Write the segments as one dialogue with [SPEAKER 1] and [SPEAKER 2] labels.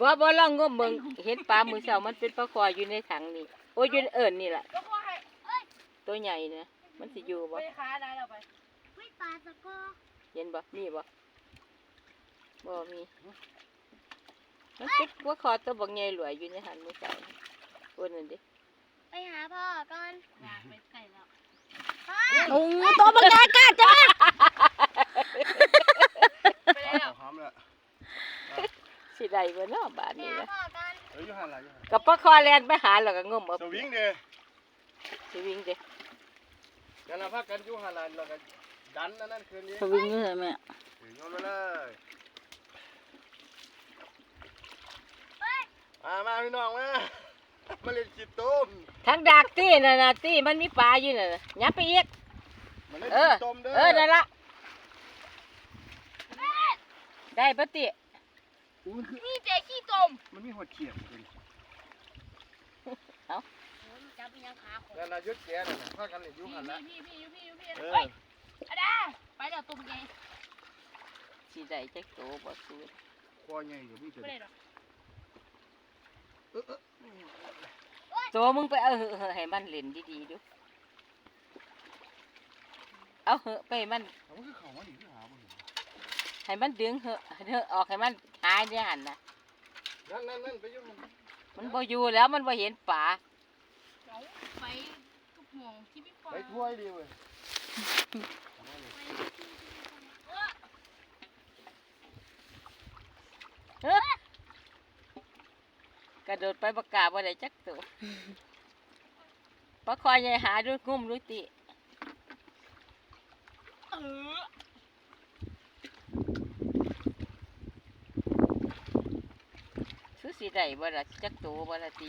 [SPEAKER 1] บ่บ่ลองงมเบิ่งเห็นปลามือเช้ามันเป็นปลาคออยู่ในถังนี่โอ้ยอยู่ในเอิ้นนี่ล่ะ
[SPEAKER 2] ก็ขอให้
[SPEAKER 1] ตัวใหญ่นะมันสิอยู่บ่
[SPEAKER 2] ไปค้าได้เราไป
[SPEAKER 3] ไม่ปลาตะกอ
[SPEAKER 1] เห็นบ่มีบ่บ่มีมันเป็นปลาคอตัวบักใหญ่หลวยอยู่ในหันมือเช้าโอ้นั่นดิ
[SPEAKER 3] ไปหาพ่อก่อน
[SPEAKER 2] อยากไปใกล้แล้ว
[SPEAKER 3] พ่อ
[SPEAKER 4] โอ้ตัวบักใหญ่กล้าจ้า
[SPEAKER 2] ไปแล้ว
[SPEAKER 5] หอมแล้ว
[SPEAKER 1] สิได้บ่เนาะบาด
[SPEAKER 3] ไป
[SPEAKER 1] นี้
[SPEAKER 3] หา
[SPEAKER 1] นะ
[SPEAKER 3] พ่อก่อน
[SPEAKER 5] เอ้ยอยูหันละอยูหัน
[SPEAKER 1] กับปลาคอแล่นไปหาแล้วก็งมเอา
[SPEAKER 5] สวิงเด้
[SPEAKER 1] สิวิ่งเด้
[SPEAKER 5] กันละพักกันอยูหันละแล้วก็ดันนั่นนั่นคืนนี้
[SPEAKER 4] สวิงอยู่เลยแม่
[SPEAKER 5] ถึงโยนไปเลยมามาพี่น้องมามาเล่นขีดต้ม
[SPEAKER 1] ทั้งดากตี้น่ะน่ะตี้มันมีปลาอยู่น่ะยับไปอีก
[SPEAKER 5] มาเล่น
[SPEAKER 1] เอ
[SPEAKER 5] ขี
[SPEAKER 1] อ
[SPEAKER 5] ดต้มเด้อ
[SPEAKER 1] เออนั่นละได้ปะติ
[SPEAKER 5] อู้มันคือ
[SPEAKER 2] นี่เจขี้ตม
[SPEAKER 5] มันมีหัวเขียดเลย
[SPEAKER 2] จับไปยังขาขม
[SPEAKER 5] นั่นน่ะยุดแกนั่นน่ะพักกันเล่นอยู
[SPEAKER 2] พี่
[SPEAKER 5] หันละ
[SPEAKER 2] พี่พี่พี่พี่พี่
[SPEAKER 5] เอ
[SPEAKER 2] เฮ้
[SPEAKER 5] อย
[SPEAKER 2] อาดาไปแล้วตุ่มไง
[SPEAKER 1] สิได้จักโตบ่สูด
[SPEAKER 5] คอใหญ่กับพี่เจ้า
[SPEAKER 2] ไม่ได้หรอก
[SPEAKER 1] โตมึงไปเอาเหอะเหอะให้มันเล่นดีๆดูเอาเหอะไปให้มัน
[SPEAKER 5] มันคือเขามาหนีที่หาบ่เห็น
[SPEAKER 1] ให้มันดึงเหอะเหอะออกให้มันหายได้หันนะ
[SPEAKER 5] นั่นนั่นนั่นไปอยุ่ง
[SPEAKER 1] มันบ่อยู่แล้วมันบ่เห็นป่า
[SPEAKER 2] เอาไปทุกหม่องที่พี่ปา
[SPEAKER 5] ไปถ้วยดีเว้ย
[SPEAKER 1] เฮ้กระโดดไปประกล้าศบ่ได้จักตัวปลาคอยใหญ่หาดูงุ่มดูติ
[SPEAKER 2] เออ
[SPEAKER 1] คือ สิได้บ่ล่ะจักโตบ่ล่ะติ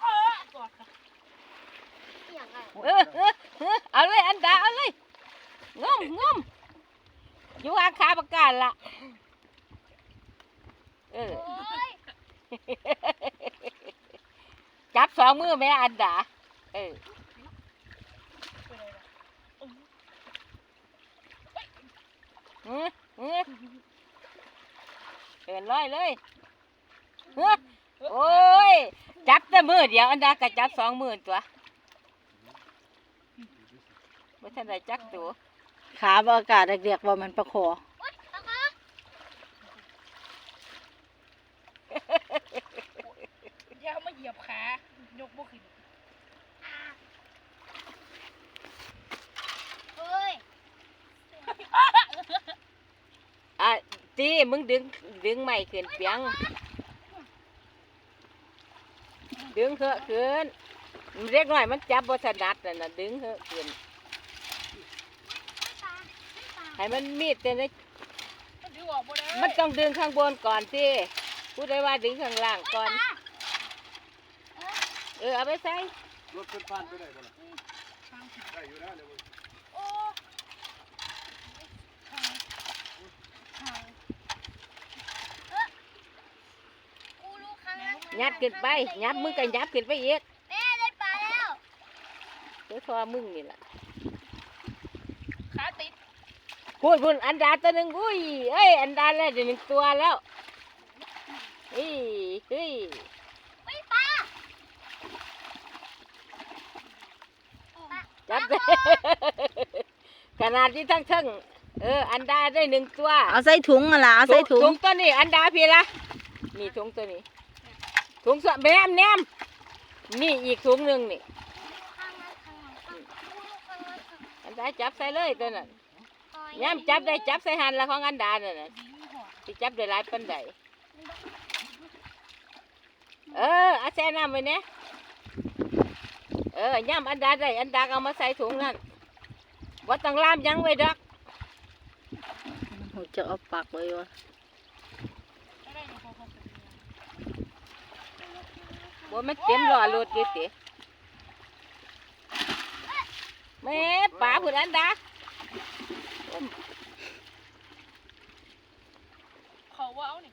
[SPEAKER 5] เอ
[SPEAKER 2] อกอดค่ะ
[SPEAKER 3] อย่า
[SPEAKER 1] เออเออเอาเลยอันดาเอาเลยงมงมอยู่หางขาประกาศละเออจับสองมือแม่อันดาเออ
[SPEAKER 2] ไปเลยล่ะ
[SPEAKER 1] เออเออ เดินร้อยเลยเฮ้อโอ้ย จับแต่มือเดียวอันดาก็จับสองมือตัวไม่ทันได้จักตัว
[SPEAKER 4] ขาบอากาศเรียกว่ามันประคอ
[SPEAKER 3] อุ๊ยตะกอ
[SPEAKER 2] อย่ามาเหยียบขายกบ่ขึ้น
[SPEAKER 3] เฮ้ย
[SPEAKER 1] อะตีมึงดึง ดึงไม่ขึ้นเปียง ดึงเหอะขึ้นเล็กหน้อยมันจับบถนัดน่ะนะดึงเหอะขึ้นให้มันมีดแต่ใน
[SPEAKER 2] มันดึงออกบ่ได้
[SPEAKER 1] มันต้องดึงข้างบนก่อนสิพูดได้ว่าดึงข้างล่างก่อน เออเอาไปใส่
[SPEAKER 5] รถขึ้นบ้านไปได้บ่ล่ะได้อยู่นะเดี๋ยวมึง
[SPEAKER 2] โอ้ทาง
[SPEAKER 3] กูรู้ครั้งนั้น
[SPEAKER 1] ยัดขึ้นไปยับมึงก็ยับขึ้นไปอีก
[SPEAKER 3] แม่ได้ปลาแล้ว
[SPEAKER 1] เดี๋ยวทอมึงนี่แหละ
[SPEAKER 2] ขาติด
[SPEAKER 1] พูดพูดอันดาตัวหนึ่งอุ้ยเอ้ยอันดาแล้วเดี๋ยวหนึ่งตัวแล้วเฮ้ยเฮ้ย
[SPEAKER 3] ไม่ปลา
[SPEAKER 1] จับได้ขนาดที่ทั้งทั้งเออ อันดาได้หนึ่งตัว
[SPEAKER 4] เอาใส่ถุงอะล่ะเอาใส่ถุง
[SPEAKER 1] ถุงตัวนี้ อันดาพี่ละนี่ถุงตัวนี้ ถุงสแนมแนมนี่อีกถุงหนึ่งนี่
[SPEAKER 3] ข้างนั้นข้างนั้นข้างกูรู้ข้างนั้นข้าง
[SPEAKER 1] อันดจับใส่เลยตัวนั้น
[SPEAKER 3] อ๋อ
[SPEAKER 1] ย้ำจับได้จับใส่หันละของอันดานั่นน่ะ
[SPEAKER 2] ดิ้งหัว
[SPEAKER 1] ที่จับได้หลายปันใดเอออาแช่น้ำไว้เนี่ยเออย่ำอันดาได้อันดาเอามาใส่ถุงนั่นว่าต้องล่ามยังไว้ดอก
[SPEAKER 4] จะเอาปากไว้วะ
[SPEAKER 2] ไม่ได้ในพอพอเป็น
[SPEAKER 1] ว่ามันเต็มหล่อรถอยู่ติแม่ป่าผุดอันดา
[SPEAKER 2] เขาว่าเอานี่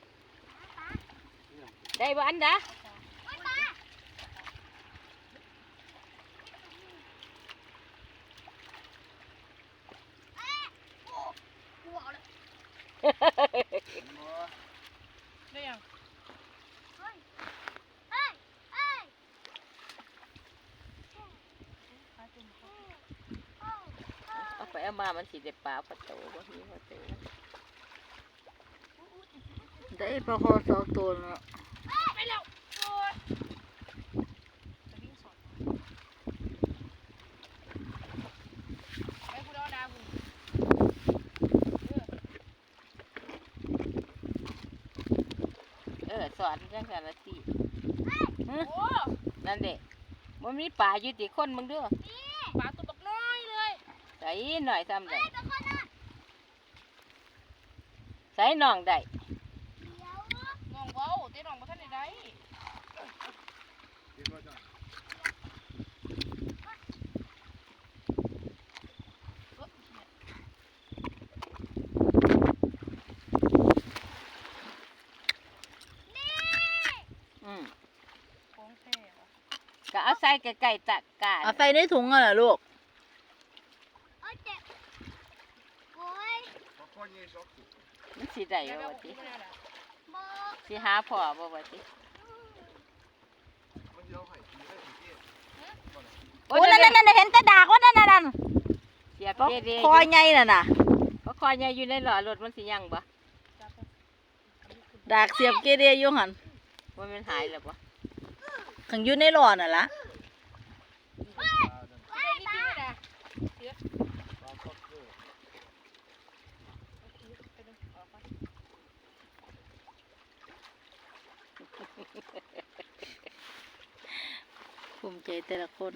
[SPEAKER 1] ได้บ่อันดา
[SPEAKER 3] ไม่ปลากูเอาเลย
[SPEAKER 2] ได้ยัง
[SPEAKER 3] เฮ้ยเฮ้ยเฮ้ย
[SPEAKER 2] ปลาจุ่มเขา
[SPEAKER 3] โอ้โอ้
[SPEAKER 1] เอา ไปเอามามันสิได้ปลาประตูบ่มีประตู
[SPEAKER 4] ได้ปลาคอสองตัวเนาะ
[SPEAKER 2] ไปแล้วโอ้ยจะวิ่งสอนไปกูรอดาบุญ
[SPEAKER 1] เออสอนจังซั่นละสิ
[SPEAKER 2] โอ้
[SPEAKER 1] นั่นเด้บ่มีปลาอยู่ติคนมึงเด้อ
[SPEAKER 2] ปลาตัวบักน้อยเลย
[SPEAKER 1] ใส่หน่อยซ้ำได้
[SPEAKER 3] เฮ้ยเป็นคนน่ะ
[SPEAKER 1] ใส่น้องได้
[SPEAKER 3] เดี๋ยว
[SPEAKER 2] งองเว้าเต้น้องบ่ทันได้ได้
[SPEAKER 5] เห็นบ่จ้ะ
[SPEAKER 1] อืม
[SPEAKER 2] ของแท้ว่ะ
[SPEAKER 1] ก็เอาใส่ใกล้ๆตะกร้า
[SPEAKER 4] เอาใส่ในถุงอะเหรอลูก
[SPEAKER 3] โอ้ยเจ็บโอ้ย
[SPEAKER 5] พอข้อนี้สองตัว
[SPEAKER 1] มันสิได้
[SPEAKER 2] เดี๋ยว
[SPEAKER 1] บ่
[SPEAKER 2] เดี๋ยว
[SPEAKER 1] ว่า
[SPEAKER 2] กู
[SPEAKER 1] ติ
[SPEAKER 2] ไม่ได้ละ
[SPEAKER 3] โบ
[SPEAKER 1] สิหาพ่อบ่ว่าติ
[SPEAKER 5] มันจะเอาให้ทีได้ทีเดียว
[SPEAKER 4] โอ้นั่นนั่นนั่นเห็นแต่ดากว่านั่นนั่นนั่น
[SPEAKER 1] เสียบ
[SPEAKER 4] ก็
[SPEAKER 1] เด้
[SPEAKER 4] คอใหญ่น่ะน่ะ
[SPEAKER 1] ก็คอยใหญ่อยู่ในหลอดรถมันสิยังบ่
[SPEAKER 2] จับไป
[SPEAKER 4] ดากเสียบเกเรอยู่หัน
[SPEAKER 1] ว่ามันหายแล้วบ่
[SPEAKER 4] ขังอยู่ในหลอน่ะละ
[SPEAKER 5] ปลาดัน
[SPEAKER 2] ได้นิดเดียวเลยนะ
[SPEAKER 5] ปลาซ็อกเกอร์
[SPEAKER 2] ไปดูออกมา
[SPEAKER 4] ภูมิใจ แต่ละคน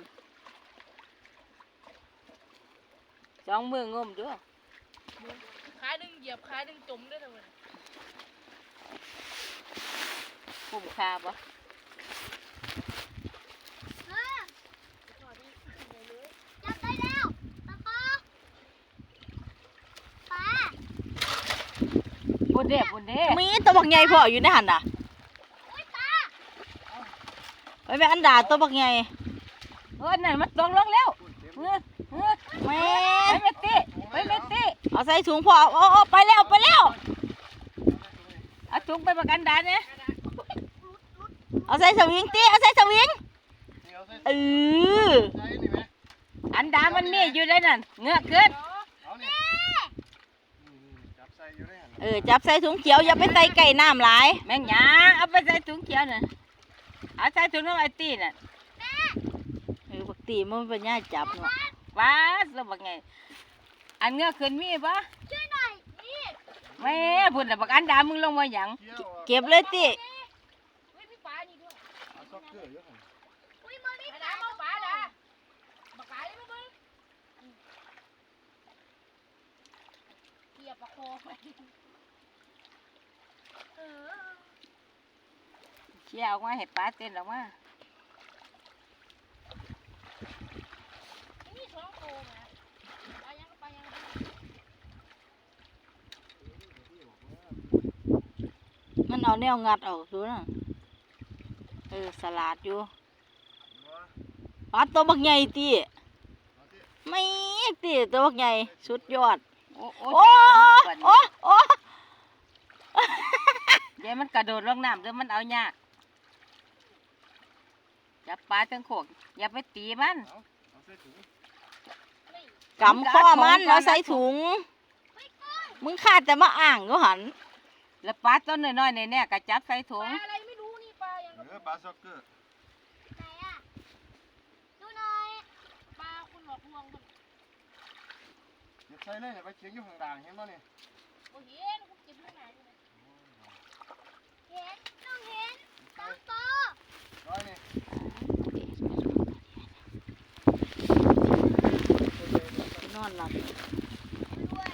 [SPEAKER 1] สองมืองมเด้อ
[SPEAKER 2] ขาดึงเหยียบขาดึงจมได้เลย
[SPEAKER 1] คุ้มค่าบ่
[SPEAKER 3] เออจับได้แล้วตะกอปลา
[SPEAKER 1] ปุ่นเด้ปุ่นเด้
[SPEAKER 4] มีตัวบักใหญ่พ่ออยู่ในหันน่ะ
[SPEAKER 3] อุ้ยปลา
[SPEAKER 4] ไว้แม่อันดาตัวบักใหญ่
[SPEAKER 1] เออนั่นมันตกลงแล้วเออเออ
[SPEAKER 4] แม่
[SPEAKER 1] ไปเมตติไปเมตติ
[SPEAKER 4] เอาใส่ถุงพ่อโอ้โอ้ไปแล้วไปแล้ว
[SPEAKER 1] เอาถุงไปประกันดานเนี่ย
[SPEAKER 4] เอาใส่สวิงตีเอาใส่สวิง
[SPEAKER 5] นี่เอาใส่
[SPEAKER 4] เออ
[SPEAKER 5] ใส่นี่ไหม
[SPEAKER 1] อันดามันมีอยู่ในนั่นเงือกขึ้น
[SPEAKER 5] เอานี่นี่จับใส่อยู่ในหัน
[SPEAKER 4] เออจับใส่ถุงเขียวอย่าไปใส่ไก่น้ำหลาย
[SPEAKER 1] แม่งหยางเอาไปใส่ถุงเขียวน่ะเอาใส่ถุงน้ำไอตีน่ะ
[SPEAKER 4] เออปก ติมันเป็นย่าจับเนาะ
[SPEAKER 1] ว้าสบักไง อันเงือกขึ้นมีปะ
[SPEAKER 3] ช่วยหน่อยนี่
[SPEAKER 1] แม่พุ่นน่ะบักอันดามึงลงมาหยัง
[SPEAKER 5] เกี่ยว
[SPEAKER 4] เก็บเลยติ
[SPEAKER 2] เฮ้ยพี่ปลานี่ด้วย
[SPEAKER 5] ปลาซอกเกอร์เยอะหัน
[SPEAKER 3] อุ้ยมันมี
[SPEAKER 2] ไป
[SPEAKER 3] ลา
[SPEAKER 2] เอาปลาด่าบักปลาได้ไหมมึงเหยียบประคอไป
[SPEAKER 3] เออ
[SPEAKER 1] เชี่ยออกมาให้ปลาเต้นออกมา
[SPEAKER 2] นี่สองโตนะปลายังก็ปลายังก็
[SPEAKER 4] มันเอาแนวงัดเอาดูนะเออสลัดอยู่
[SPEAKER 5] มา
[SPEAKER 4] ปลาตัวบักใหญ่ตี
[SPEAKER 5] เอาสิ
[SPEAKER 4] ไม่ตีตัวบักใหญ่สุดยอด
[SPEAKER 1] โอ้โอ้
[SPEAKER 4] โอ้โอ้โอ้
[SPEAKER 1] เดี๋ยวมันกระโดดลงน้ำเดี๋ยวมันเอายาก จับปลาจังโขกอย่าไปตีมัน
[SPEAKER 5] เอาเอาใส่ถุง
[SPEAKER 4] กำข้อมันเอาใส่ถุง มึงขาดแต่มาอ่างก็หัน
[SPEAKER 1] แล้วปลาต้นน้อยๆในเนี่ยก็จับใส่ถุ
[SPEAKER 2] ป
[SPEAKER 1] ง
[SPEAKER 2] ลาอะไรไม่รู้นี่ปลายัง
[SPEAKER 5] เอ
[SPEAKER 2] ก็
[SPEAKER 5] อปลาซ็อกเกอร์
[SPEAKER 3] ไหนอะดูหน่อย
[SPEAKER 2] ปลาคุณหลอกลวงคน
[SPEAKER 5] เก็บใส่เลยเนี่ยไปเคียงอยู่ข้างด่างเห็นบ่นี่
[SPEAKER 2] โอ้ยเห็นกูเก็บข้างหน้าอยู่เลย
[SPEAKER 3] เห็นต้องเห็นตองโต
[SPEAKER 5] ร้อยนี่
[SPEAKER 4] นอนหลับ
[SPEAKER 3] ด้วย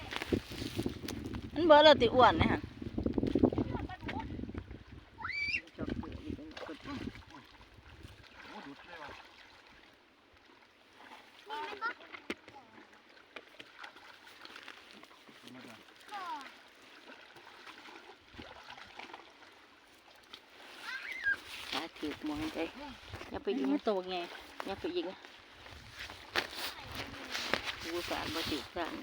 [SPEAKER 4] มันเบอร์เลยติอ้วนนะฮะ
[SPEAKER 5] โอ้ดุดเลยว่ะ
[SPEAKER 3] นี่มันก็
[SPEAKER 5] มาจ้ะ
[SPEAKER 3] ก่อ
[SPEAKER 4] ตาถือมองใจอย่าไปยิงตัวไงอย่าไปยิง กูสารบติสาร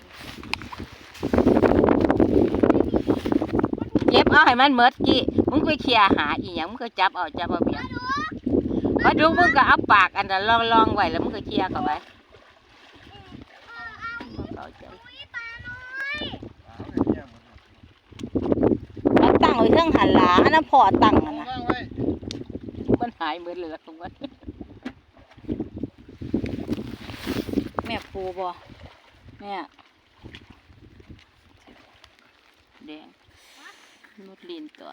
[SPEAKER 1] เก็บเอาให้มันเมดกี่มึงไปเคลียหาอีหยังมึงก็จับเอาจับเอาเพียงปลาดุกมึงก็เอาปากอันนั้นลองลองๆไว้แล้วมึงก็เคลียเข้าไปเข้าใจ
[SPEAKER 4] ตั้งไว้เครื่องหันหลาอันนั้นพอตั้งนะ
[SPEAKER 1] มันหายหมดเลยละของมัน
[SPEAKER 4] แม่ปูบ่ แม่ย
[SPEAKER 1] แดงนุดลีนตัว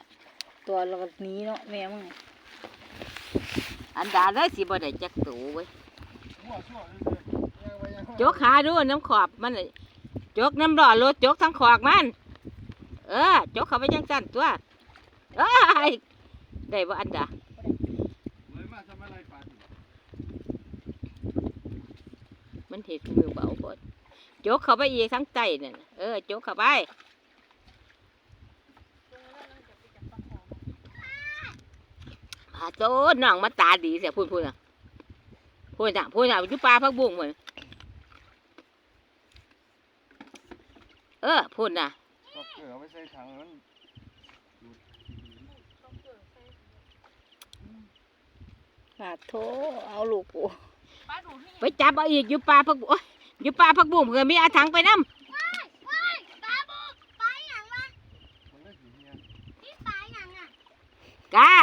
[SPEAKER 4] ตัวเราก็หนี้เนาะแม่มึง
[SPEAKER 1] อันดาได้สิบ่ได้จักตูเว้ย
[SPEAKER 5] มั่วซั่วเลยๆย่างไว้ย่างไว้
[SPEAKER 1] จกขาดูน้ำขอบมันจกน้ำร้อนรถจกทั้งขอกมัน เออจกเขาไปจังสั่นตัวเอ้ยได้บ่อันดา
[SPEAKER 5] เลยมาทำอะไรปลาดิ
[SPEAKER 1] มันเห็ดมือเบาพด จกเข้าไปอีกทั้งใจนั่นน่ะเออจกเข้าไปหาโจนน้องมาตาดีเสียพูดพูดอะพูดอะพูดอะอยู่ปลาพักบุ้งเหมือนเออพูดน่ะ
[SPEAKER 5] ก็เกลือเอาไว้ใส่ถังมัน
[SPEAKER 4] ขาดโทเอาลูกปู
[SPEAKER 2] ป้าดูที่
[SPEAKER 1] ไปจับเอาอีกอยู่ปลาพักบุ้งโอ๊ยอยู่ปลาพักบุ้งเพื่อมีอาถังไปน้
[SPEAKER 3] ปลาบุกปลาอย่างวะ
[SPEAKER 5] มันได้สีเฮีย
[SPEAKER 3] นี่ปลาอย่างอะำ
[SPEAKER 1] กะ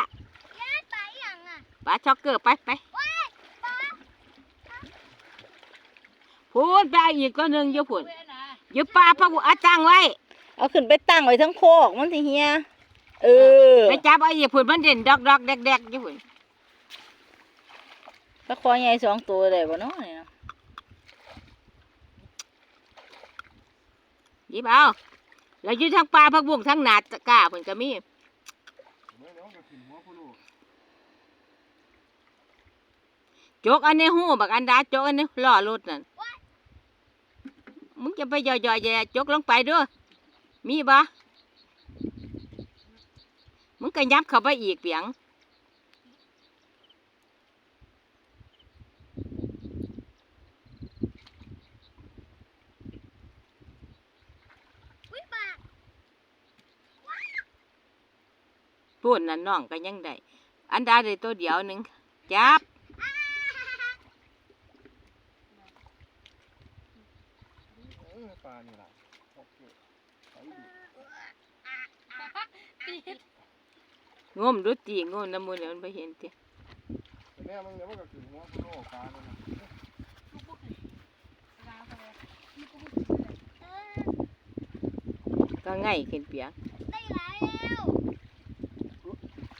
[SPEAKER 3] ย่าปลาอย่างอะ
[SPEAKER 1] ปลาช็อกเกอร์ไปไป
[SPEAKER 3] ว้ายปลา
[SPEAKER 1] พูดไปเอาอีกก็หนึ่งอยู่พูด
[SPEAKER 2] เว้ยนะ
[SPEAKER 1] อยู่ปลาพักบุ้งอาตังไว้
[SPEAKER 4] เอาขึ้นไปตั้งไว้ทั้งโคกมันสิเฮียเออ
[SPEAKER 1] ไปจับเอาอีกพูดมันเด่นดอกดอกแดกแดกอยู่พูด
[SPEAKER 4] ปลาคอใหญ่สองตัวได้บ่เนาะเนี่ย
[SPEAKER 1] ห ยิบเอาแล้วยู่ทั้งปลาพักบุ้งทั้งหนาตะกร้าเพิ่นก็มี
[SPEAKER 5] เมื่อแล้วก็ขึ้นหัวผู้ลูก
[SPEAKER 1] จกอันในหูบักอันดาจกอันในล้อรถนั่นมึงจะไปย่อยๆแย่จกลงไปด้วยมีบ่มึงก็ยับเข้าไปอีกเปียง
[SPEAKER 3] อุ้ยปลา
[SPEAKER 1] พูดนั่นน้องก็ยังได้อันดาได้ตัวเดียวหนึ่งจับ
[SPEAKER 5] เออปลานี่ล่ะโอเคไปดิ
[SPEAKER 1] งมดูตีงมน้ำมูลเนี่ยมันไปเห็นที
[SPEAKER 5] แต่แม่มึงเดี๋ยวมันก็ขึ้นหัวผู้ลูกปลานั่นน่
[SPEAKER 2] ยลาไปเลยลูกปุ๊ก
[SPEAKER 3] เออ
[SPEAKER 1] ก็ง่ายขึ้นเปียง
[SPEAKER 3] ได้แล้ว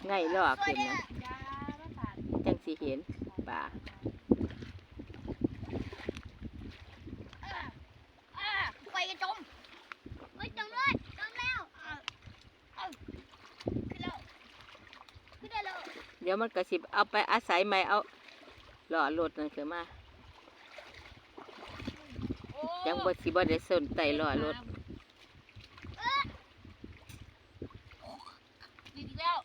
[SPEAKER 3] ไง่า
[SPEAKER 1] ยล่อขึ้นนะจังสิเห็นป่า
[SPEAKER 3] ไปกระจมไปจมเลยจมแล้วเดี๋
[SPEAKER 1] ยวมันกระสิบเอาไปอาศัยใหม่เอาหล่อรถนั่นคือมายังบ่สิบ่ได้สนใจล่อรถ
[SPEAKER 2] ดีอีกแล้ว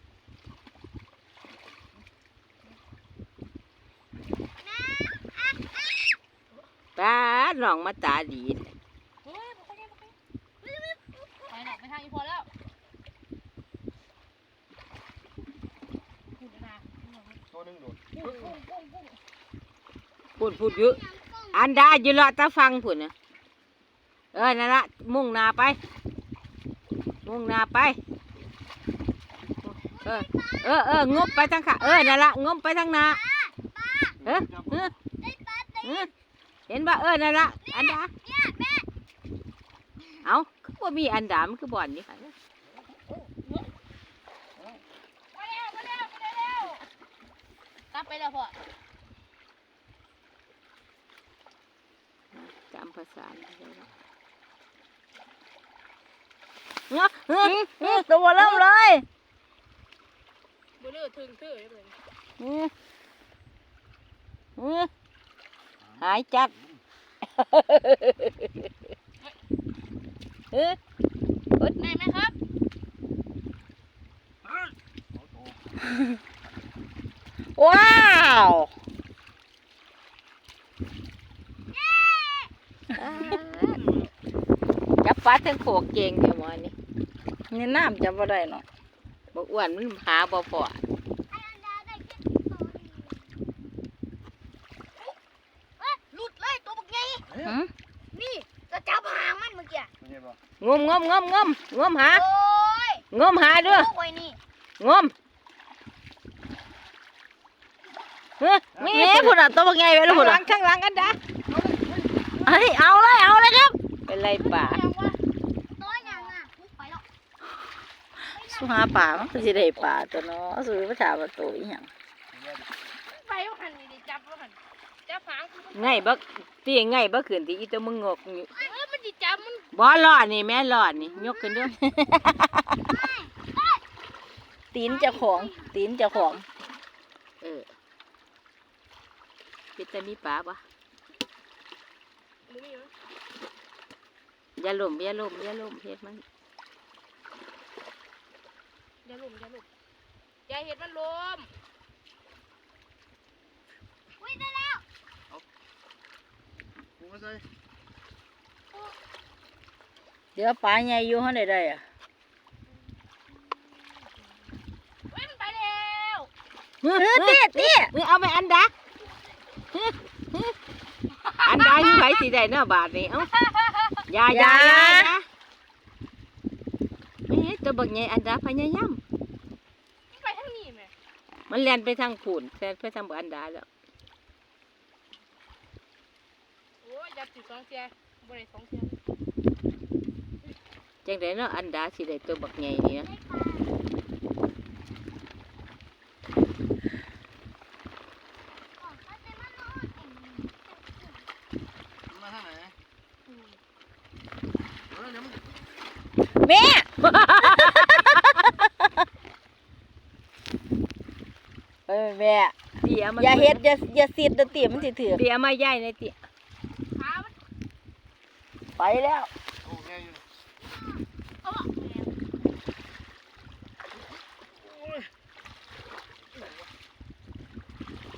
[SPEAKER 1] ป้า น้องมาตาดี
[SPEAKER 2] ไปหนักไปทางอีพอแล้วพูดนะ
[SPEAKER 5] ตัวนึงโดด
[SPEAKER 2] พู
[SPEAKER 1] ดพูดอยู่อันดาอยู่เละตาฟังพุ่นะเออนั่นละมุ่งนาไป มุ่งนาไป เออ เออเอองบไปทางขาเออนั่นละงบไปทางนาเออเออ
[SPEAKER 3] ได้ปลาได้
[SPEAKER 1] เห็นว่าเออนั่นละอันดา
[SPEAKER 3] เนี่ยแม่
[SPEAKER 1] เอาคือว่มีอันดามันคือบ่อนนี่ค่ะ
[SPEAKER 2] ไปแล้วไปแล้วไปแล้วกลับไปแล้วพ่อ
[SPEAKER 1] จำภาษาเงาะเงาะ
[SPEAKER 4] อื้อตัวเริ่มเลย
[SPEAKER 2] บุลือถึงเตื้อเลย
[SPEAKER 1] เงาะเงาะ หายจัดเออ
[SPEAKER 2] ได้ไหมครับ
[SPEAKER 4] ว้าว
[SPEAKER 1] จับปลาทั้งโขกเก่งเดี๋ยวหมอนี่
[SPEAKER 4] นี่น้ำจะบ่ได้เนาะ
[SPEAKER 1] บ่อ้วนมันหาบ่พอ
[SPEAKER 3] ไอ้อันดาได้แค่ตัวเดียวเอ้ยหลุดเลยตัวบักใหญ่
[SPEAKER 4] หืม
[SPEAKER 3] นี่จะจับหางมันเมื่อกี้
[SPEAKER 5] ไม่ใช่ป่ะ
[SPEAKER 1] ง มงมงมงมงมหา
[SPEAKER 3] โอ้ย
[SPEAKER 1] งมหาเด้อ
[SPEAKER 3] ลูกไว้นี่
[SPEAKER 1] งมเฮ้ยมี
[SPEAKER 4] นี่พุ่นน่ะตัวบักใหญ่ไว้แล้ว
[SPEAKER 1] ข้าง
[SPEAKER 4] พุ่น
[SPEAKER 1] หลั
[SPEAKER 4] น่ะ
[SPEAKER 1] งข้างหลังอันดา
[SPEAKER 4] เฮ้ยเอาเลยเอาเลยครับ
[SPEAKER 1] เป็นไรป่า
[SPEAKER 2] ยังว่า
[SPEAKER 3] ตัวอย่างอะลุกไปแล้ว
[SPEAKER 4] สุหาป่ามันก็สิได้ป่าตัวเนาะสุไปถามว่าตัวอีหยัง
[SPEAKER 2] ไปว่าหันนี่ดิจับว่าหันจับหางคือมัน
[SPEAKER 1] ไงบักตีไงบักขืนตีอีตัวมึงงกอยู่
[SPEAKER 2] เออมันดิจั บมัน
[SPEAKER 1] บ่รอดนี่แม่รอดนี่ยกขึ้นด้วย
[SPEAKER 4] ตีนเจ้าของ ตีนเจ้าของ
[SPEAKER 1] เออเป็นแต่มีป่าปะ
[SPEAKER 2] หรือมีมั้ย
[SPEAKER 1] อย่าล้มอย่าล้มอย่าล้มเฮ็ดมัน
[SPEAKER 2] อย่าหลุมอย่าหลุมอย่าเห็ดมันลม
[SPEAKER 3] อุ้ยได้แล้ว
[SPEAKER 5] กูไม่ใช่
[SPEAKER 4] เดี๋ยวป่าใหญ่อยู่เฮาได้ได้อะ
[SPEAKER 2] เฮ้ยมันไปแล้ว
[SPEAKER 1] เฮ้ย
[SPEAKER 4] เออ
[SPEAKER 1] เฮ้
[SPEAKER 4] เตี้
[SPEAKER 1] ย
[SPEAKER 4] ยเตี้ย
[SPEAKER 1] เฮ้ยเอาไปอันดาเฮ้ยเฮ้ยอันดาอยู่ไผสิได้เนาะบาทนี่เอ้าอย่าอย่าอย่าอย่าเอ้ยตัวบักใหญ่อันดาพยายาม
[SPEAKER 2] มันไปทางนี้แม่
[SPEAKER 1] มันแล่นไปทางผูนแล่นไปทางบ่อันดาแล้ว
[SPEAKER 2] โอ้ยยัดจุดสองเสียบ่ได้สองเสีย
[SPEAKER 1] จังไดเนาะอันดาสิได้ตัวบักใหญ่นี่นะ
[SPEAKER 5] มาทางไหนเออเดี๋ยวมึง
[SPEAKER 4] แม่เอ้ยแม่
[SPEAKER 1] เตียมัน
[SPEAKER 4] อย่าเฮ็ดอย่าอย่าซีดเด้อเตี้ยมันสิถือ
[SPEAKER 1] เตียมาย่ายในเตีย
[SPEAKER 2] ขามัน
[SPEAKER 4] ไปแล้ว
[SPEAKER 5] โอ้แม่อยู่
[SPEAKER 2] เอาอะแม่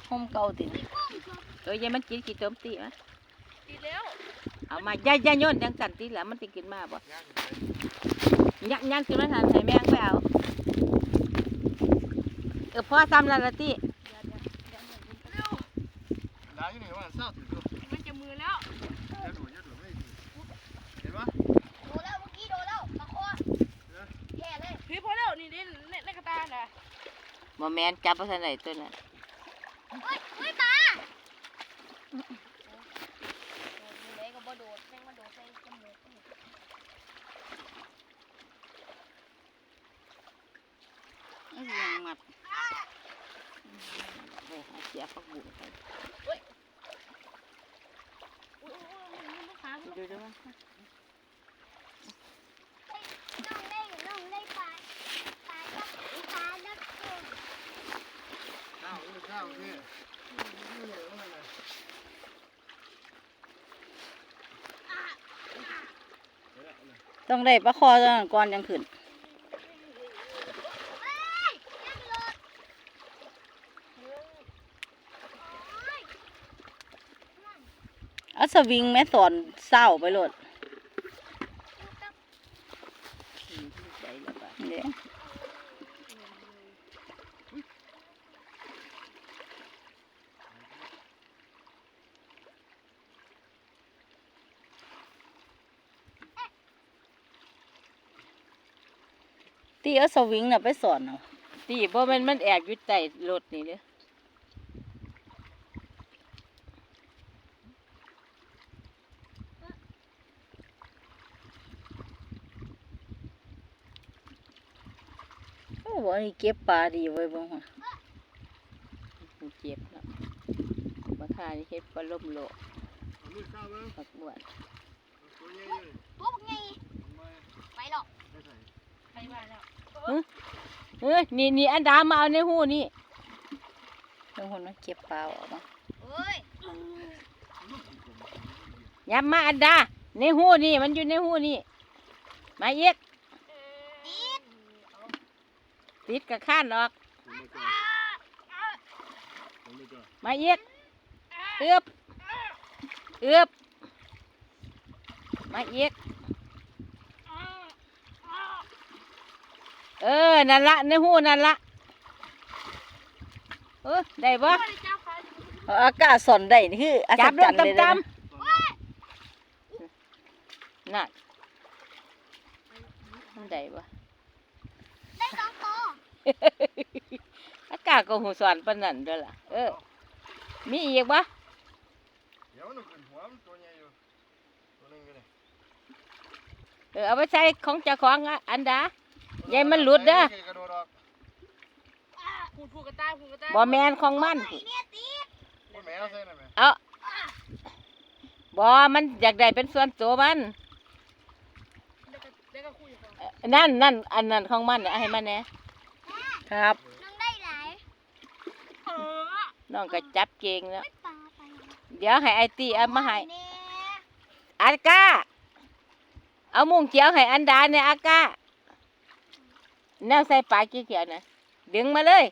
[SPEAKER 4] ห้มเก่าติ
[SPEAKER 1] เอ้ยอย่ามันกินกี่ต้มตีมะ
[SPEAKER 2] ติดแล้ว
[SPEAKER 1] เอามาย่าย่าโยนจังสันตีแล้วมันสิกินมาบ่
[SPEAKER 5] ย่างอยู่ไหน
[SPEAKER 1] ยักยักกินมาทันให้แม่งไปเอาเออพ่อซ้ำแล้วละตี
[SPEAKER 2] เดี๋ยวเดี๋ยวเดี๋ยวเดี๋ยวเร็ว
[SPEAKER 5] ด่าอยู่นี่ว่าเศร้าถึงตัว
[SPEAKER 2] มันจะมือแล้ว
[SPEAKER 5] อย่าดูอย่าดูไม่ดีเห็นปะ
[SPEAKER 3] โดนแล้วเมื่อกี้โดนแล้วมาคอแย่เลย
[SPEAKER 2] พี่พอแล้วนี่ดิในในกระตาน่ะ
[SPEAKER 1] บ่แม่นจับบ่ทันได้ตัวนั้น
[SPEAKER 3] เฮ้ยเฮ้ยตาโดนเลยก็บ่โดดแม่งมาโดดใส่จมูก
[SPEAKER 4] มันสิยังมัด
[SPEAKER 1] โอ้เอาเสียฟักบุ้งไป
[SPEAKER 2] อุ้ยอุ้ยอุ้ยมันมันขา
[SPEAKER 1] ดูดูว่า
[SPEAKER 3] น้องได้น้องได้ปลาปลาจับปลาดักตัว
[SPEAKER 5] เศร้าเศร้าพี่นี่เหรอนั่นน่ะ
[SPEAKER 4] ต้องได้ประคอตัวนั้นก่อนยังขึ้น
[SPEAKER 3] เฮ้ยยังหลุดโอ้ย
[SPEAKER 4] เอาสวิงแม่สอนเศร้าไปโลด
[SPEAKER 1] ขี่ที่ใจแล้วบ่
[SPEAKER 4] เด้ ตีเอาสวิงน่ะไปสอนเอา
[SPEAKER 1] ตีบ่แม่นมันแอบอยู่ใต้รถนี่เด้อ
[SPEAKER 4] โอ้บ่นี่เก็บปลาดีไว้ยเบ่งหั่น
[SPEAKER 1] มันเจ็บเนาะบ่ทานี่เฮ็ดปลาล่มโลก
[SPEAKER 5] เอามือเข้าเบิ้ง
[SPEAKER 1] ปักบวน
[SPEAKER 5] เฮ้
[SPEAKER 1] ยนี่นี่อันดามาเอาในหูนี่
[SPEAKER 4] เบิ่งคนมาเก็บปลาออกมา
[SPEAKER 3] เฮ้ย
[SPEAKER 1] ยับมาอันดา ในหูนี่ มันอยู่ในหูนี่ มาเอก
[SPEAKER 3] ติด
[SPEAKER 1] ติดกับข้านออก
[SPEAKER 5] ผมไม่กล้าผมไม่กล้า
[SPEAKER 1] มาเอกเอือบเอือบมาเอก เออ นั่นละในหูนั่นละเออได้บ่
[SPEAKER 2] ไม่ได้จับไป
[SPEAKER 4] เอาอากาศสอนได้นี่คืออัศ
[SPEAKER 1] จับล
[SPEAKER 4] จรงรย์
[SPEAKER 1] ต
[SPEAKER 4] เลยำนะ
[SPEAKER 1] ตำนั่นมันได้บ่
[SPEAKER 3] ได้สองตัว
[SPEAKER 1] อากาศก็หูสอนปานนั้นเด้อล่ะ เออ มีอีกบ่
[SPEAKER 5] เดี๋ยวมันขึ้นหัวมันตัวใหญ่อยู่ตัวหนึงก็ได้
[SPEAKER 1] เออเอาไปใส่ของเจ้าของอะอันดา ยายมันหลุดเด้อ
[SPEAKER 5] กระโดดออก
[SPEAKER 2] พูดพูดกระต่ายพูดกระต่าย
[SPEAKER 1] บ่แมนของมัน
[SPEAKER 3] ไอ้เนี่ยตี
[SPEAKER 5] โอ้ยแมวใส่หน่อยแม่
[SPEAKER 1] เอาบ่มันอยากได้เป็นส่วนตัวมัน
[SPEAKER 2] เด็กก็เด็กก็คุยกัน
[SPEAKER 1] เอ่อนั่นนั่นอันนั้นของมันน่ะให้มันแหน่
[SPEAKER 4] ครับ
[SPEAKER 3] น้องได้หลาย
[SPEAKER 2] เออ
[SPEAKER 1] น้องก็จับเก่งแล้ว
[SPEAKER 3] ไม่ปลาไป
[SPEAKER 1] เดี๋ยวให้ไอตีเอามาให้
[SPEAKER 3] เนี่ย
[SPEAKER 1] อากาเอามุ้งเขียวให้อันดาเนี่ยอากา แนวใส่ปลาเขียวๆนะดึงมาเลย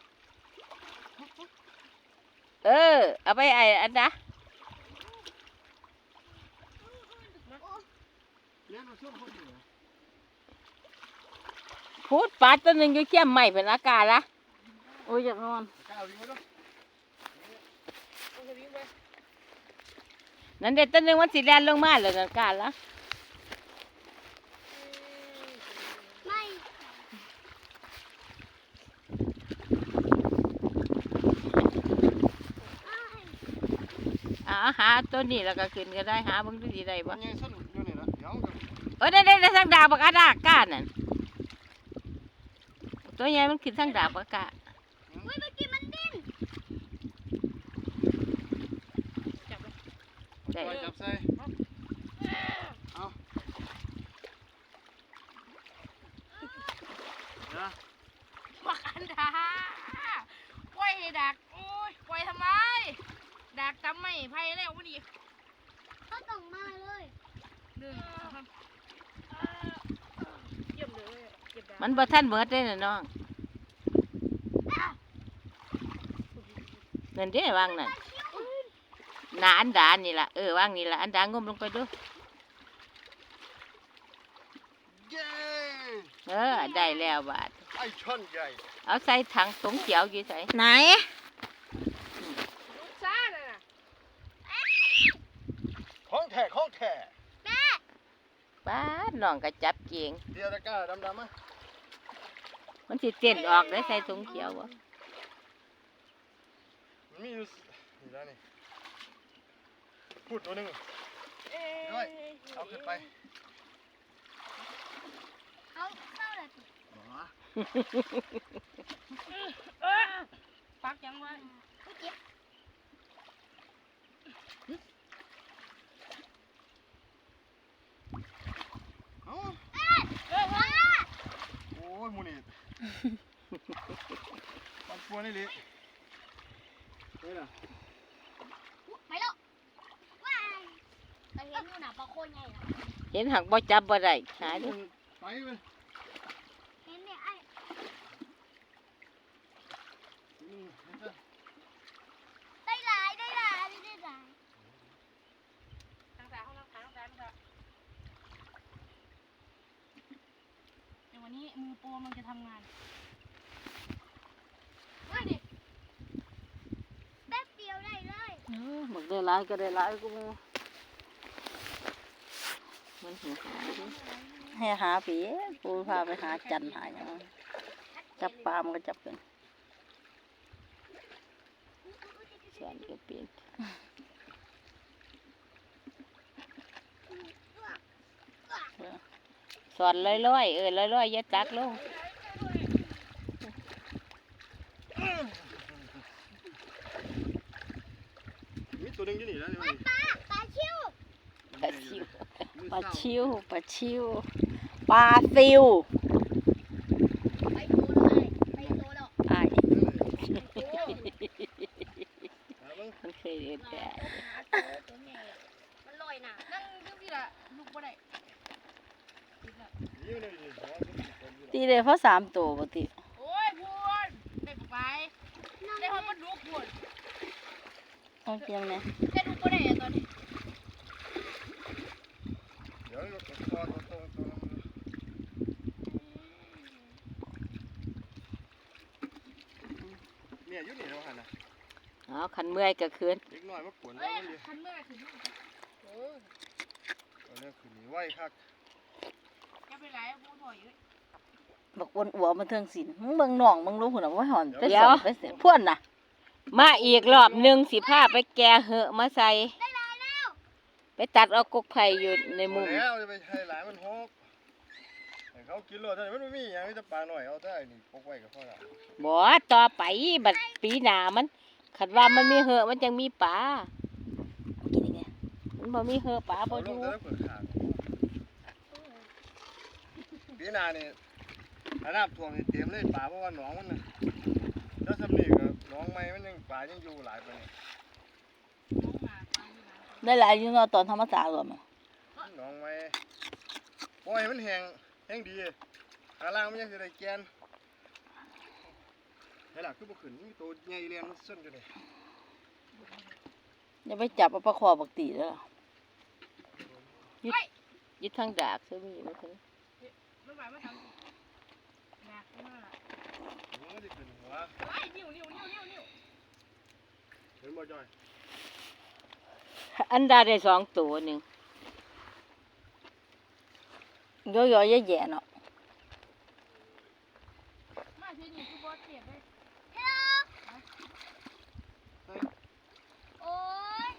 [SPEAKER 1] เออ เอาไปไออันดา
[SPEAKER 5] เลี้ยงมันช่วงคนอยู่นะ
[SPEAKER 1] พูดปลาตัวหนึ่งอยู่เขี้ยมใหม่เป็นอากาละ
[SPEAKER 4] โอ้ยอยากนอน
[SPEAKER 5] กล้าวิ่งมาดู
[SPEAKER 2] เอาไปวิ่งไป
[SPEAKER 1] นั่นเด็ดตัวหนึ่งมันสีแลนลงมาเลยนั่นกาละ
[SPEAKER 3] ไม่
[SPEAKER 1] อ่า หาตัวนี้แล้วก็ขึ้นก็ได้หาเบางทีได้บ่
[SPEAKER 5] มันยังสนุกอยู่นี่นะเดี๋ยวมันก็
[SPEAKER 1] เออได้ได้ได้ทั้งดาบปากกาดากานั่นตัวใหญ่มันขึ้นทั้งดาบปากกา
[SPEAKER 3] เฮ้ยเมื่อกี้มันดิ้น
[SPEAKER 2] จับเลย
[SPEAKER 1] ได้
[SPEAKER 5] ปล่อยจับใส่เอาเดี๋ยว
[SPEAKER 2] ปักอันดาปล่อยให้ดักโอ้ยปล่อยทำไม ดักจำไม่ไพ่แล้ววันนี้
[SPEAKER 3] เขาต้องมาเลย
[SPEAKER 2] หนึ่งสองสามเยี่ยมเลยเก็บดัก
[SPEAKER 1] มันบ่ทันเบิดได้น่ะน้องนั่นเด้วางนั่นหนาอันดานี่ล่ะเออวางนี่ล่ะอันดางมลงไปดู
[SPEAKER 5] เย้
[SPEAKER 1] เออได้แล้วบาด
[SPEAKER 5] ไอ้ช่อนใหญ่
[SPEAKER 1] เอาใส่ถังสงเขียวอยู่ใส่
[SPEAKER 4] ไหน
[SPEAKER 2] ลูกซ่าน่ะนะ
[SPEAKER 5] ของแท้ของแท้
[SPEAKER 1] บาด น้องก็จับเก่ง
[SPEAKER 5] เดี๋ยวตะกร้าดำๆมา
[SPEAKER 1] มันสิเต้นออกได้ใส่สงเขียวบ่
[SPEAKER 5] มันมีอยู่สนี่แล้วนี่พูดตัวหนึง
[SPEAKER 2] เอ้ย
[SPEAKER 5] ด้วยเอาขึ้นไป
[SPEAKER 3] เขาเข้าเลย
[SPEAKER 2] เอ้ยปักยังไง
[SPEAKER 3] ไม่เก็บ
[SPEAKER 5] เอ้า
[SPEAKER 2] เอ้ยว้า
[SPEAKER 5] โอ้ยมูนี่ มันกลัวนี่ลิเฮ้ยน่ะ
[SPEAKER 3] ไปแล้วว้ายแต่เห็นอยู่น่ะปลาโคตรใหญ่นะ
[SPEAKER 1] เห็นหักบ่จับบ่ได้หาดู
[SPEAKER 5] ไปไป
[SPEAKER 3] เห็นเนี่ยไอ้
[SPEAKER 5] อืมเห็นจ้ะ
[SPEAKER 3] ได้หลายได้หลายได้หลาย
[SPEAKER 2] ทางซ้ายห้องน้ำซ้ายห้องซ้ายห้องซ้ายเดี๋ยววันนี้มือโปรมันจะทำงานมาดิ
[SPEAKER 3] แป๊บเดียวได้เลย
[SPEAKER 4] เออบอ ก็ได้หลายกูมู
[SPEAKER 1] มันหิวหา
[SPEAKER 4] ให้หาผีกูพาไปหาจันหาอย่างจับปลามันก็จับเป็น
[SPEAKER 1] สอนก็เป็นสอนลอยๆเออลอยๆย่าจักลง
[SPEAKER 5] มีตัวหนึงอยู่นี่แล้วนี่
[SPEAKER 3] ปลาปลาปลาชิว
[SPEAKER 1] ปลาชิว
[SPEAKER 4] ปลา ชิวปลาชิวปลาซิว
[SPEAKER 3] ไปโตเลยไปโตแล้ว
[SPEAKER 4] ไอ้าย
[SPEAKER 1] มันเคยเรียนแต่
[SPEAKER 3] มันลอยน่ะ
[SPEAKER 2] นั่งดูสิล่ะลูกบ่ได้ติดละ
[SPEAKER 4] ตีเลยเพราะสามตัวปกติ
[SPEAKER 2] โอ้ยพูนได้ไปได้ความมันลูกพูน
[SPEAKER 4] ต้องเตรียมเนี่ย
[SPEAKER 2] ได้ลูกบ่ได้อะตอนนี้
[SPEAKER 5] เดี๋ยวก็ตัวตัวตัวตัวนั้น เนี่ยอยู่นี่แล้วหั่นน่ะ
[SPEAKER 1] เอาคันเมื่อยก็คืน
[SPEAKER 5] เด็กน้อยมาปวน
[SPEAKER 2] เฮ้
[SPEAKER 5] เรา
[SPEAKER 2] ย
[SPEAKER 5] มันดิ
[SPEAKER 2] คันเมื่อคืนเออ
[SPEAKER 5] เอาเรื่องคืนนี้ไวคัก
[SPEAKER 2] จะไปไหนพูดหน่อยเอ้ย
[SPEAKER 4] บักอ้วนอัวมาเทิงสินมึงเบิ่งน้องมึงรู้หุ่นน่ะว่าหอนไป
[SPEAKER 1] เดี๋
[SPEAKER 4] ส
[SPEAKER 1] ยว
[SPEAKER 4] อนไปเสียพ่วนน่ะ
[SPEAKER 1] มาอีกรอบหนึ่งสิพาไปแกเหอะมาใส่ ไปตัดเอากกไผ่อยู่ในมุม
[SPEAKER 5] แล้วจะไปให้หลายมันหกให้ เขากินโลดเท่านี้มันบ่มีหยังมีแต่ปลาหน่อยเอาแต่อันนี้พกไว้ก็พอละ
[SPEAKER 1] บ่ต่อไปบัดปีหน้ามันคันว่ามันมีเหอะมันจังมีปลา
[SPEAKER 4] กินอีกเนี่ย
[SPEAKER 1] มันบ่มีเหอะปลาบ่
[SPEAKER 5] เอา
[SPEAKER 1] อ
[SPEAKER 5] ลง
[SPEAKER 1] ยู่
[SPEAKER 5] แต่ละเปลือกขาดปีหน้านี่ถ้าน้ำท่วมนี่เตรียมเลยปลาเพราะว่าหนองมันน่ะแล้วสำนีก็หนองใหม่มันยังปลายังอยู่หลายปานนี้
[SPEAKER 2] น้องหมาฟังหมา
[SPEAKER 4] ได้หลายอยู่เนาะตอนธรรมศาสตร์รวมอะ
[SPEAKER 5] หนองใหม่ปล่อยให้มันแห้ง แห้งดีข้างล่างมันยังสิได้แกนเฮ้ยล่ะคือบ่ขึ้นมีตัวใหญ่เรียนมันส้นอยู่นี่
[SPEAKER 4] อย่าไปจับเอาปลาคอบักตีเด้อ
[SPEAKER 1] ยึดทางดากซื้อมีบ่ถึง
[SPEAKER 2] ไม่ไหวมาทำหนักมาก
[SPEAKER 5] มันก็สิขึ้นหัว
[SPEAKER 2] ไอ้นิ้วนิ้วนิ้วนิ้วนิ้ว
[SPEAKER 5] เห็นบ่จ้อย
[SPEAKER 1] อันดาได้สองตัวหนึง
[SPEAKER 4] ย่อยๆแย่ๆเนาะ
[SPEAKER 2] ก็เลย
[SPEAKER 3] โอ๊ย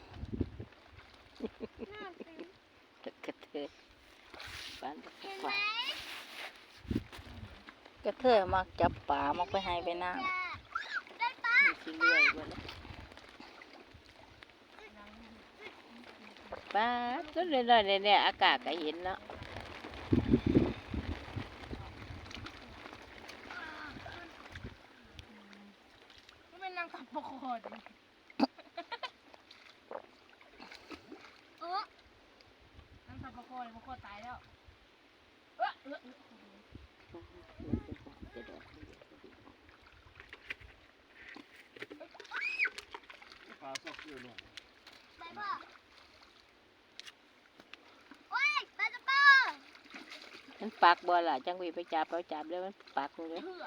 [SPEAKER 3] น่าเป็น
[SPEAKER 1] กระเทยบ้านตะ
[SPEAKER 3] เห็น
[SPEAKER 1] ไฟ
[SPEAKER 3] ไหม
[SPEAKER 4] กระเทยมักจับปลามักไปให้ไปน้ำ
[SPEAKER 1] มีขี้เลื่อยบ่ล่ะป้าตัวน้อยๆเนี่ยอากาศก็เห็นเนาะ
[SPEAKER 2] ไม่เป็นนางขับปะโคด
[SPEAKER 3] เออนา
[SPEAKER 2] งขับปะโคดปะโคดตายแล้วเออเออเออ
[SPEAKER 5] ปลาซอกอยู่นู่น
[SPEAKER 3] ได้ปะโอ๊ยปลาจะปะ
[SPEAKER 1] มัน ปักบ่ล่ะจังหวีไปจับเอาจับแล้วมันปักเลย
[SPEAKER 2] เพื่อ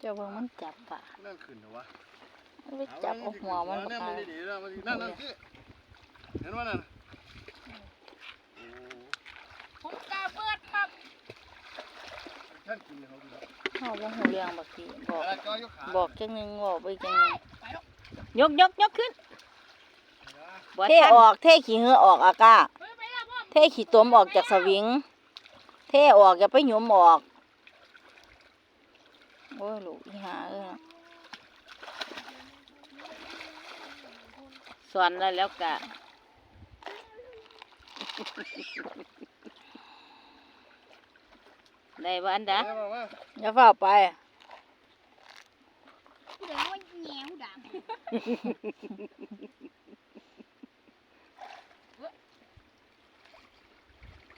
[SPEAKER 4] เจ้าเบิ่งมันจับปลา
[SPEAKER 5] นั่นขึ้นเหรอวะ
[SPEAKER 4] มันไปจับเอาหัวมัน
[SPEAKER 5] เย
[SPEAKER 4] ป
[SPEAKER 5] มั
[SPEAKER 4] ลาน
[SPEAKER 5] ดีๆแล้วมันนั่นนั่นสิเห็นว่านั่นโอ้
[SPEAKER 2] ผมกาเปิดครับ
[SPEAKER 5] ท่านกินเขาดีแล้ว
[SPEAKER 4] เฮาบ่ฮู้เรื่องบักตีบอก
[SPEAKER 5] แล้วก็ยกขา
[SPEAKER 4] บอกจังหนึงบอกไปจังหนึง
[SPEAKER 2] ไปแล้ว
[SPEAKER 1] ยกยกยกขึ้นบ่
[SPEAKER 4] เท
[SPEAKER 1] ทัน
[SPEAKER 4] ออกเทขี้เหงื่อออกอากา
[SPEAKER 2] เฮ้ยไปแล้วพ่อ
[SPEAKER 4] เทขี้ตมออกจากสวิง เทออกอย่าไปหยุมออก โอ้ยลูกอีหาเอ้ย
[SPEAKER 1] สอนแล้วแล้วก็ได้บ่อันดา
[SPEAKER 5] เดี๋ยวมา
[SPEAKER 4] อย่าเฝ้าไป
[SPEAKER 3] เดี๋ยวมันแง่วดัง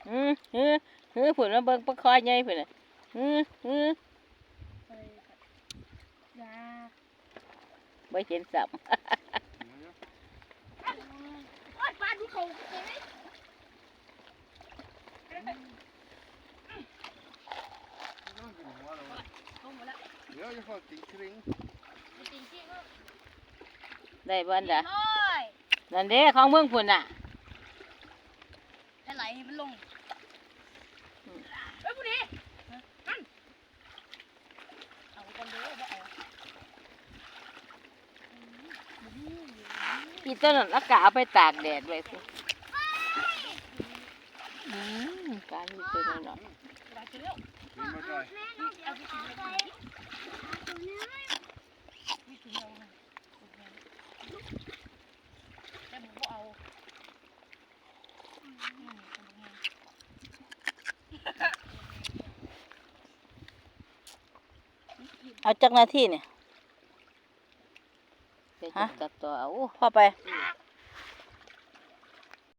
[SPEAKER 1] อือฮื อฮือผุนมาเบิ่งปลาคอใหญ่พุ่นน่ะฮือฮือ
[SPEAKER 2] ไปครับยา
[SPEAKER 1] บ่เห็นสับ
[SPEAKER 2] โอ๊ยปลาดูเขาเห็นไหมลงหมดแล้ว
[SPEAKER 5] เดี๋ยวจะฟังติ๊งทริง
[SPEAKER 2] มันจริงจริงก็
[SPEAKER 1] ได้บ่อันดา
[SPEAKER 3] โอ้ย
[SPEAKER 1] นั่นเด้ของเมืองพุ่นน่ะ
[SPEAKER 3] ถ้าไหลให้มันลง
[SPEAKER 2] เฮ้ยผู้ดีนั่นเอาคนเดียวบ่เอา
[SPEAKER 1] อีต้นนั้นอากาศเอาไปตากแดดไว้พุ่นอืมการมีตัวน้อย
[SPEAKER 2] หลายกินแล้ว
[SPEAKER 5] เห็นบ่จ้อย
[SPEAKER 3] แม่น้องเอาปลาไปตัวนี้
[SPEAKER 2] ไม่กินแล้วนะแต่ผมบ่เอาอืมคนบ่เอา
[SPEAKER 4] จักหน้าที่เนี่ย
[SPEAKER 1] ตัวอเอา
[SPEAKER 4] พ่อไป